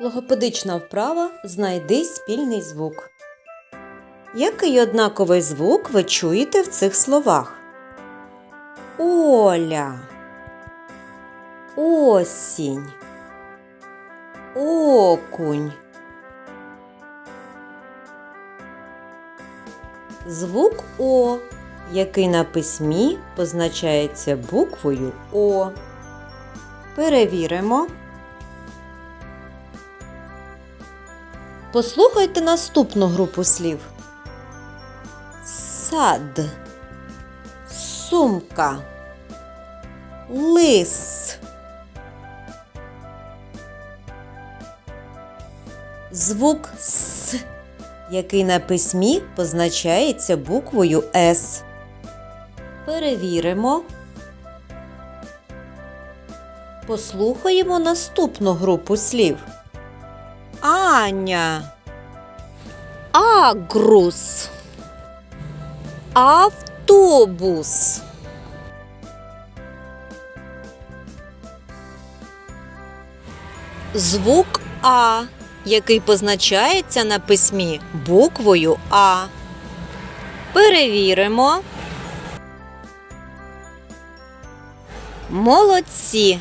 Логопедична вправа Знайди спільний звук. Який однаковий звук ви чуєте в цих словах? Оля. Осінь. Окунь. Звук О, який на письмі позначається буквою О. Перевіримо. Послухайте наступну групу слів. Сад, сумка, лис. Звук С, який на письмі позначається буквою С. Перевіримо. Послухаємо наступну групу слів. Аня. Агрус. Автобус. Звук А, який позначається на письмі буквою А. Перевіримо. Молодці!